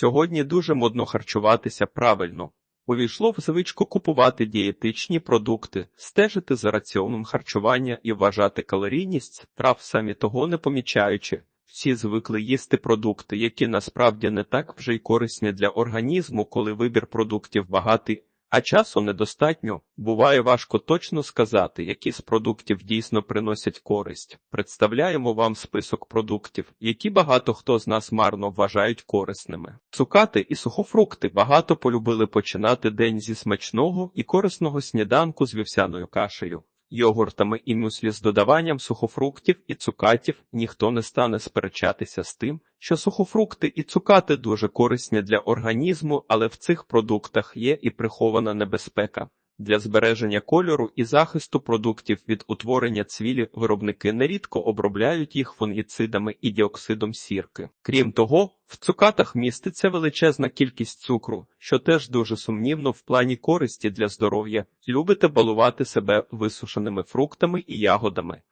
Сьогодні дуже модно харчуватися правильно. Увійшло в звичку купувати дієтичні продукти, стежити за раціоном харчування і вважати калорійність трав самі того не помічаючи. Всі звикли їсти продукти, які насправді не так вже й корисні для організму, коли вибір продуктів багатий, а часу недостатньо. Буває важко точно сказати, які з продуктів дійсно приносять користь. Представляємо вам список продуктів, які багато хто з нас марно вважають корисними. Цукати і сухофрукти багато полюбили починати день зі смачного і корисного сніданку з вівсяною кашею. Йогуртами і мюслі з додаванням сухофруктів і цукатів ніхто не стане сперечатися з тим, що сухофрукти і цукати дуже корисні для організму, але в цих продуктах є і прихована небезпека. Для збереження кольору і захисту продуктів від утворення цвілі виробники нерідко обробляють їх фунгіцидами і діоксидом сірки. Крім того, в цукатах міститься величезна кількість цукру, що теж дуже сумнівно в плані користі для здоров'я. Любите балувати себе висушеними фруктами і ягодами.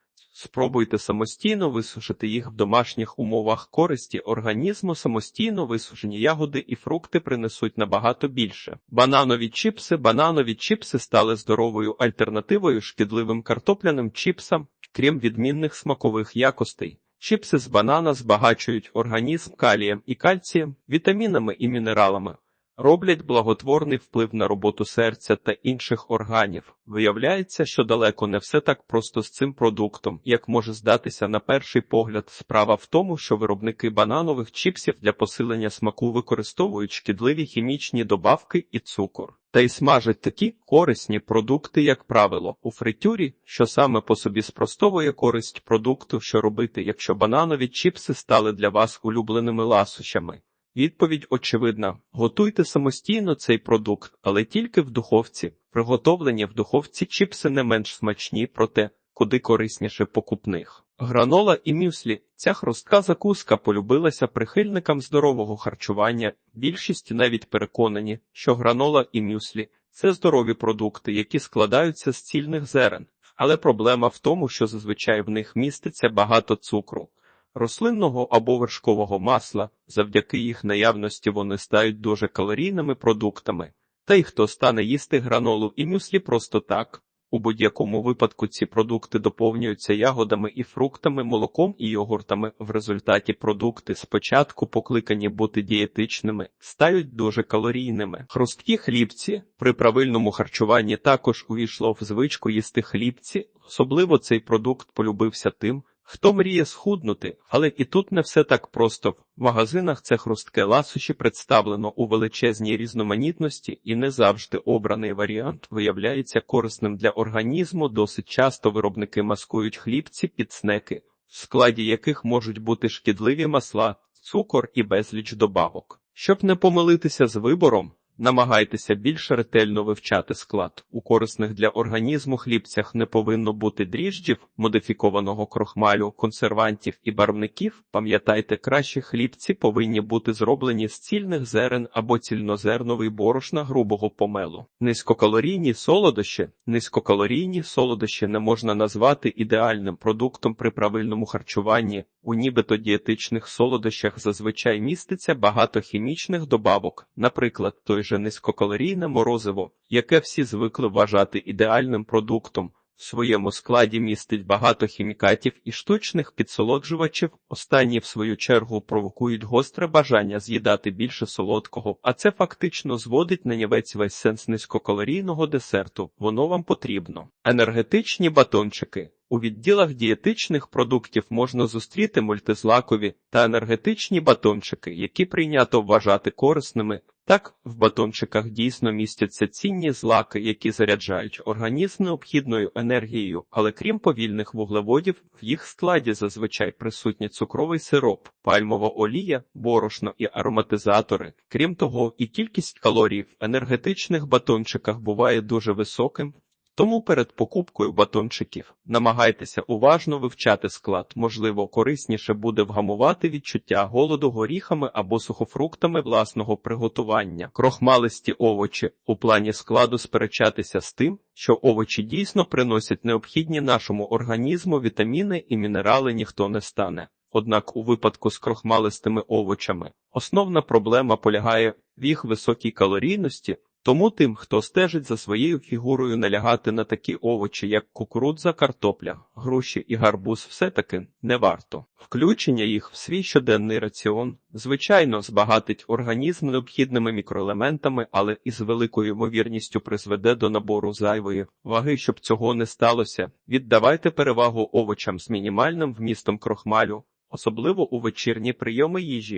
Спробуйте самостійно висушити їх в домашніх умовах користі організму. Самостійно висушені ягоди і фрукти принесуть набагато більше. Бананові чіпси. Бананові чіпси стали здоровою альтернативою шкідливим картопляним чіпсам, крім відмінних смакових якостей. Чіпси з банана збагачують організм калієм і кальцієм, вітамінами і мінералами роблять благотворний вплив на роботу серця та інших органів. Виявляється, що далеко не все так просто з цим продуктом, як може здатися на перший погляд. Справа в тому, що виробники бананових чіпсів для посилення смаку використовують шкідливі хімічні добавки і цукор. Та й смажать такі корисні продукти, як правило, у фритюрі, що саме по собі спростовує користь продукту, що робити, якщо бананові чіпси стали для вас улюбленими ласощами. Відповідь очевидна: готуйте самостійно цей продукт, але тільки в духовці. Приготовлені в духовці чіпси не менш смачні, проте куди корисніше покупних. Гранола і мюслі. Ця хрустка закуска полюбилася прихильникам здорового харчування. Більшість навіть переконані, що гранола і мюслі це здорові продукти, які складаються з цільних зерен. Але проблема в тому, що зазвичай в них міститься багато цукру рослинного або вершкового масла, завдяки їх наявності вони стають дуже калорійними продуктами, та й хто стане їсти гранолу і мюслі просто так. У будь-якому випадку ці продукти доповнюються ягодами і фруктами, молоком і йогуртами. В результаті продукти спочатку покликані бути дієтичними, стають дуже калорійними. Хрусткі хлібці при правильному харчуванні також увійшло в звичку їсти хлібці. Особливо цей продукт полюбився тим, Хто мріє схуднути, але і тут не все так просто. В магазинах це хрустке ласощі представлено у величезній різноманітності, і не завжди обраний варіант виявляється корисним для організму. Досить часто виробники маскують хлібці під снеки, в складі яких можуть бути шкідливі масла, цукор і безліч добавок. Щоб не помилитися з вибором, Намагайтеся більш ретельно вивчати склад. У корисних для організму хлібцях не повинно бути дріжджів, модифікованого крохмалю, консервантів і барвників. Пам'ятайте, кращі хлібці повинні бути зроблені з цільних зерен або цільнозерновий борошна грубого помелу. Низькокалорійні солодощі, низькокалорійні солодощі не можна назвати ідеальним продуктом при правильному харчуванні. У нібито дієтичних солодощах зазвичай міститься багато хімічних добавок, наприклад, той же низькокалорійне морозиво, яке всі звикли вважати ідеальним продуктом. В своєму складі містить багато хімікатів і штучних підсолоджувачів. Останні, в свою чергу, провокують гостре бажання з'їдати більше солодкого, а це фактично зводить на нівець весь сенс низькокалорійного десерту. Воно вам потрібно. Енергетичні батончики. У відділах дієтичних продуктів можна зустріти мультизлакові та енергетичні батончики, які прийнято вважати корисними. Так, в батончиках дійсно містяться цінні злаки, які заряджають організм необхідною енергією, але крім повільних вуглеводів, в їх складі зазвичай присутні цукровий сироп, пальмова олія, борошно і ароматизатори. Крім того, і кількість калорій в енергетичних батончиках буває дуже високим. Тому перед покупкою батончиків намагайтеся уважно вивчати склад, можливо, корисніше буде вгамувати відчуття голоду горіхами або сухофруктами власного приготування, крохмалисті овочі у плані складу сперечатися з тим, що овочі дійсно приносять необхідні нашому організму вітаміни і мінерали ніхто не стане. Однак у випадку з крохмалистими овочами основна проблема полягає в їх високій калорійності, тому тим, хто стежить за своєю фігурою, налягати на такі овочі, як кукурудза, картопля, груші і гарбуз, все-таки не варто. Включення їх в свій щоденний раціон, звичайно, збагатить організм необхідними мікроелементами, але із великою ймовірністю призведе до набору зайвої ваги, щоб цього не сталося. Віддавайте перевагу овочам з мінімальним вмістом крохмалю, особливо у вечірні прийоми їжі.